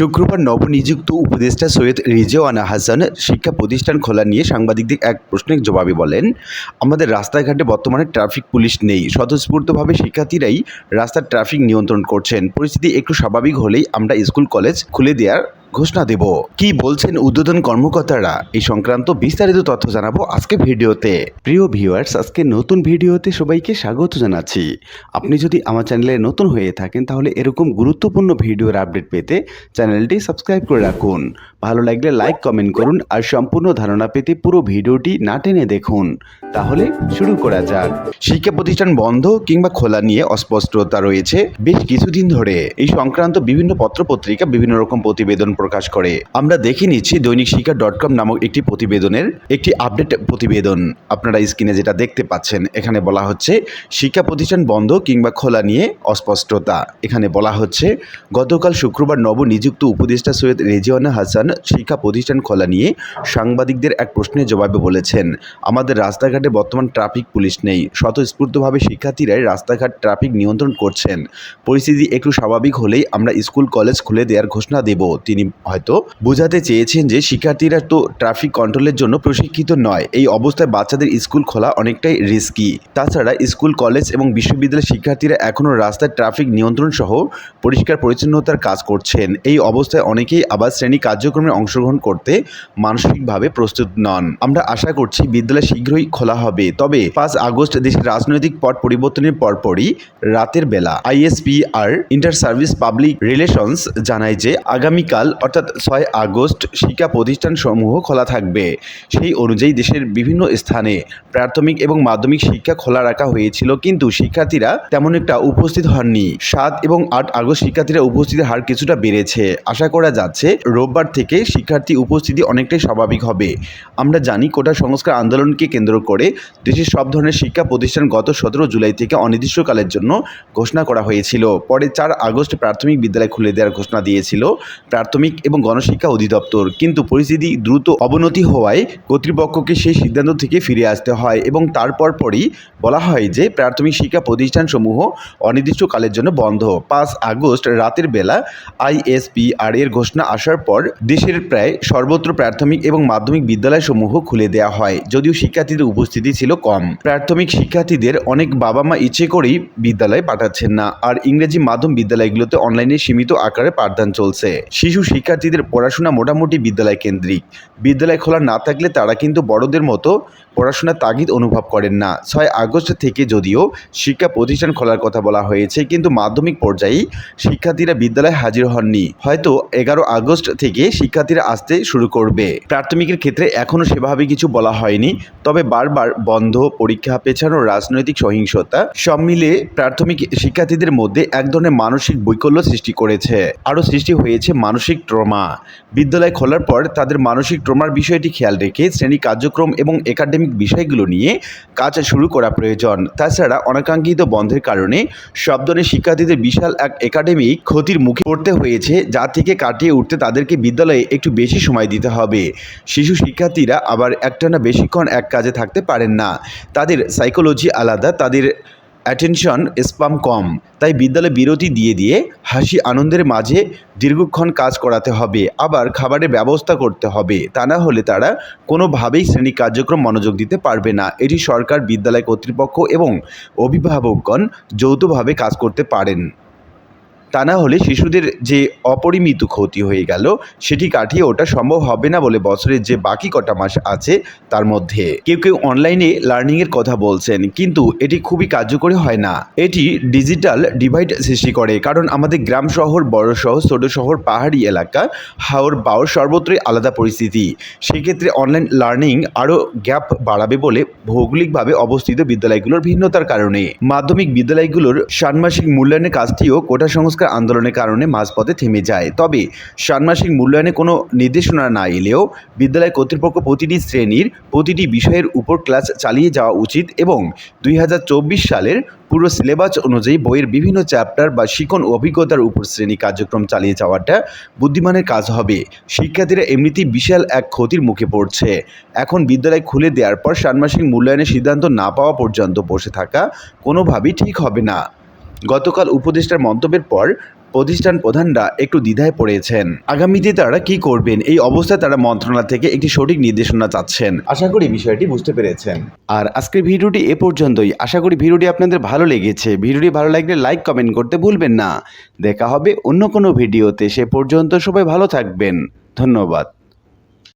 শুক্রবার নবনিযুক্ত উপদেষ্টা সৈয়দ রিজওয়ানা হাসান শিক্ষা প্রতিষ্ঠান খোলা নিয়ে সাংবাদিকদের এক প্রশ্নের জবাবে বলেন, আমাদের রাস্তাঘাটে বর্তমানে ট্রাফিক পুলিশ নেই। স্বতঃস্ফূর্তভাবে শিক্ষার্থীরাই রাস্তার ট্রাফিক নিয়ন্ত্রণ করছেন। পরিস্থিতি একটু স্বাভাবিক হলেই আমরা স্কুল, কলেজ খুলে দেওয়ার ঘোষণা দেব। কি বলছেন উদ্বোধন কর্মকর্তারা? এই সংক্রান্ত বিস্তারিত তথ্য জানাব আজকে ভিডিওতে। প্রিয় ভিউয়ার্স, আজকে নতুন ভিডিওতে সবাইকে স্বাগত জানাচ্ছি। আপনি যদি আমার চ্যানেলে নতুন হয়ে থাকেন, তাহলে এরকম গুরুত্বপূর্ণ ভিডিওর আপডেট পেতে চ্যানেলটি সাবস্ক্রাইব করে রাখুন। ভালো লাগলে লাইক, কমেন্ট করুন আর সম্পূর্ণ ধারণা পেতে পুরো ভিডিওটি না টেনে দেখুন। তাহলে শুরু করা যাক। শিক্ষা প্রতিষ্ঠান বন্ধ কিংবা খোলা নিয়ে অস্পষ্টতা রয়েছে বেশ কিছুদিন ধরে। এই সংক্রান্ত বিভিন্ন পত্রপত্রিকা বিভিন্ন রকম প্রতিবেদন প্রকাশ করে। আমরা দেখে নিচ্ছি দৈনিক শিক্ষা ডট কম নামক একটি প্রতিবেদনের একটি আপডেট প্রতিবেদন। আপনারা স্ক্রিনে যেটা দেখতে পাচ্ছেন, এখানে বলা হচ্ছে, শিক্ষা প্রতিষ্ঠান বন্ধ কিংবা খোলা নিয়ে অস্পষ্টতা। এখানে বলা হচ্ছে, গতকাল শুক্রবার নবনিযুক্ত উপদেষ্টা সৈয়দ রেজিওয়ানা হাসান শিক্ষা প্রতিষ্ঠান খোলা নিয়ে সাংবাদিকদের এক প্রশ্নের জবাবে বলেছেন, আমাদের রাস্তাঘাটে বর্তমান ট্রাফিক পুলিশ নেই। স্বতঃস্ফূর্তভাবে শিক্ষার্থীরাই রাস্তাঘাট ট্রাফিক নিয়ন্ত্রণ করছেন। পরিস্থিতি একটু স্বাভাবিক হলেই আমরা স্কুল, কলেজ খুলে দেওয়ার ঘোষণা দেব। তিনি হয়তো বোঝাতে চেয়েছেন যে শিক্ষার্থীরা তো ট্রাফিক কন্ট্রোলের জন্য প্রশিক্ষিত নয়। এই অবস্থায় বাচ্চাদের স্কুল খোলা অনেকটাই রিস্কি তাছাড়া স্কুল কলেজ এবং বিশ্ববিদ্যালয়ের শিক্ষার্থীরা এখনও রাস্তায় ট্রাফিক নিয়ন্ত্রণ সহ পরিষ্কার পরিচ্ছন্নতার কাজ করছেন। এই অবস্থায় অনেকেই আবার শ্রেণি কার্যক্রমে অংশগ্রহণ করতে মানসিকভাবে প্রস্তুত নন। আমরা আশা করছি বিদ্যালয় শীঘ্রই খোলা হবে। তবে পাঁচ আগস্ট দেশের রাজনৈতিক পট পরিবর্তনের পরপরই রাতের বেলা ISP R inter service public relations জানায় যে আগামীকাল অর্থাৎ ছয় আগস্ট শিক্ষা প্রতিষ্ঠান সমূহ খোলা থাকবে। সেই অনুযায়ী দেশের বিভিন্ন স্থানে প্রাথমিক এবং মাধ্যমিক শিক্ষা খোলা রাখা হয়েছিল, কিন্তু শিক্ষার্থীরা তেমন একটা উপস্থিত হননি। সাত এবং আট আগস্ট শিক্ষার্থীরা উপস্থিতির হার কিছুটা বেড়েছে। আশা করা যাচ্ছে, রোববার থেকে শিক্ষার্থী উপস্থিতি অনেকটাই স্বাভাবিক হবে। আমরা জানি কোটা সংস্কার আন্দোলনকে কেন্দ্র করে দেশের সব ধরনের শিক্ষা প্রতিষ্ঠান গত সতেরো জুলাই থেকে অনির্দিষ্টকালের জন্য ঘোষণা করা হয়েছিল। পরে চার আগস্ট প্রাথমিক বিদ্যালয় খুলে দেওয়ার ঘোষণা দিয়েছিল। প্রাথমিক এবং গণশিক্ষা অধিদপ্তর। কিন্তু পরিস্থিতি দ্রুত অবনতি হওয়ায় কর্তৃপক্ষকে সেই সিদ্ধান্ত থেকে ফিরে আসতে হয় এবং তারপর পরই বলা হয় যে প্রাথমিক শিক্ষা প্রতিষ্ঠানসমূহ অনির্দিষ্টকালের জন্য বন্ধ। পাঁচ আগস্ট রাতের বেলা আইএসপিআর এর ঘোষণা আসার পর দেশের প্রায় সর্বত্র প্রাথমিক এবং মাধ্যমিক বিদ্যালয়সমূহ খুলে দেওয়া হয়, যদিও শিক্ষার্থীদের উপস্থিতি ছিল কম। প্রাথমিক শিক্ষার্থীদের অনেক বাবা মা ইচ্ছে করেই বিদ্যালয়ে পাঠাচ্ছেন না, আর ইংরেজি মাধ্যম বিদ্যালয়গুলোতে অনলাইনে সীমিত আকারে পাঠদান চলছে। শিশু শিক্ষার্থীদের পড়াশোনা মোটামুটি বিদ্যালয় কেন্দ্রিক। বিদ্যালয় খোলা না থাকলে তারা কিন্তু বড়দের মতো পড়াশোনার তাগিদ অনুভব করেন না। ছয় আগস্ট থেকে যদিও শিক্ষা প্রতিষ্ঠান খোলার কথা বলা হয়েছে, কিন্তু মাধ্যমিক পর্যায়ে শিক্ষার্থীরা বিদ্যালয়ে হাজির হননি। হয়তো এগারো আগস্ট থেকে শিক্ষার্থীরা আসতে শুরু করবে। প্রাথমিকের ক্ষেত্রে এখনও সেভাবে কিছু বলা হয়নি, তবে বারবার বন্ধ, পরীক্ষা পেছানো, রাজনৈতিক সহিংসতা সব মিলে প্রাথমিক শিক্ষার্থীদের মধ্যে এক ধরনের মানসিক বৈকল্য সৃষ্টি করেছে। আরও সৃষ্টি হয়েছে মানসিক ট্রমা। বিদ্যালয় খোলার পর তাদের মানসিক ট্রমার বিষয়টি খেয়াল রেখে শ্রেণি কার্যক্রম এবং একাডেমিক বিষয়গুলো নিয়ে কাজ শুরু করা প্রয়োজন। তাছাড়া অনাকাঙ্ক্ষিত বন্ধের কারণে সব ধরনের শিক্ষার্থীদের বিশাল এক একাডেমিক ক্ষতির মুখে পড়তে হয়েছে, যা থেকে কাটিয়ে উঠতে তাদেরকে বিদ্যালয়ে একটু বেশি সময় দিতে হবে। শিশু শিক্ষার্থীরা আবার একটানা বেশিক্ষণ এক কাজে থাকতে পারেন না। তাদের সাইকোলজি আলাদা, তাদের অ্যাটেনশন স্পাম কম। তাই বিদ্যালয়ে বিরতি দিয়ে দিয়ে হাসি আনন্দের মাঝে দীর্ঘক্ষণ কাজ করাতে হবে, আবার খাবারের ব্যবস্থা করতে হবে। তা না হলে তারা কোনোভাবেই শ্রেণি কার্যক্রম মনোযোগ দিতে পারবে না। এটি সরকার, বিদ্যালয় কর্তৃপক্ষ এবং অভিভাবকগণ যৌথভাবে কাজ করতে পারেন। তা না হলে শিশুদের যে অপরিমিত ক্ষতি হয়ে গেল, সেটি কাটিয়ে ওঠা সম্ভব হবে না বলে বছরের যে বাকি কটা মাস আছে তার মধ্যে। কেউ কেউ অনলাইনে লার্নিংয়ের কথা বলছেন, কিন্তু এটি খুবই কার্যকরী হয় না। এটি ডিজিটাল ডিভাইড সৃষ্টি করে, কারণ আমাদের গ্রাম শহর, বড় শহর, ছোট শহর, পাহাড়ি এলাকা, হাওর বাওর সর্বত্রই আলাদা পরিস্থিতি। সেক্ষেত্রে অনলাইন লার্নিং আরও গ্যাপ বাড়াবে বলে ভৌগোলিকভাবে অবস্থিত বিদ্যালয়গুলোর ভিন্নতার কারণে। মাধ্যমিক বিদ্যালয়গুলোর ষান্মাসিক মূল্যায়নের কাজটিও কোটা সংস্কার আন্দোলনের কারণে মাঝপথে থেমে যায়। তবে ষান্মাসিক মূল্যায়নে কোনো নির্দেশনা না এলেও বিদ্যালয় কর্তৃপক্ষ প্রতিটি শ্রেণির প্রতিটি বিষয়ের উপর ক্লাস চালিয়ে যাওয়া উচিত এবং দুই হাজার চব্বিশ সালের পুরো সিলেবাস অনুযায়ী বইয়ের বিভিন্ন চ্যাপ্টার বা শিখন অভিজ্ঞতার উপর শ্রেণি কার্যক্রম চালিয়ে যাওয়াটা বুদ্ধিমানের কাজ হবে। শিক্ষার্থীরা এমনিতেই বিশাল এক ক্ষতির মুখে পড়ছে। এখন বিদ্যালয় খুলে দেওয়ার পর ষান্মাসিক মূল্যায়নের সিদ্ধান্ত না পাওয়া পর্যন্ত বসে থাকা কোনোভাবেই ঠিক হবে না। গতকাল উপদেষ্টার মন্তব্যের পর প্রতিষ্ঠান প্রধানরা একটু দ্বিধায় পড়েছেন। আগামীতে তারা কি করবেন? এই অবস্থায় তারা মন্ত্রণালয় থেকে একটি সঠিক নির্দেশনা চাচ্ছেন। আশা করি বিষয়টি বুঝতে পেরেছেন। আর আজকের ভিডিওটি এ পর্যন্তই। আশা করি ভিডিওটি আপনাদের ভালো লেগেছে। ভিডিওটি ভালো লাগলে লাইক, কমেন্ট করতে ভুলবেন না। দেখা হবে অন্য কোনো ভিডিওতে। সে পর্যন্ত সবাই ভালো থাকবেন। ধন্যবাদ।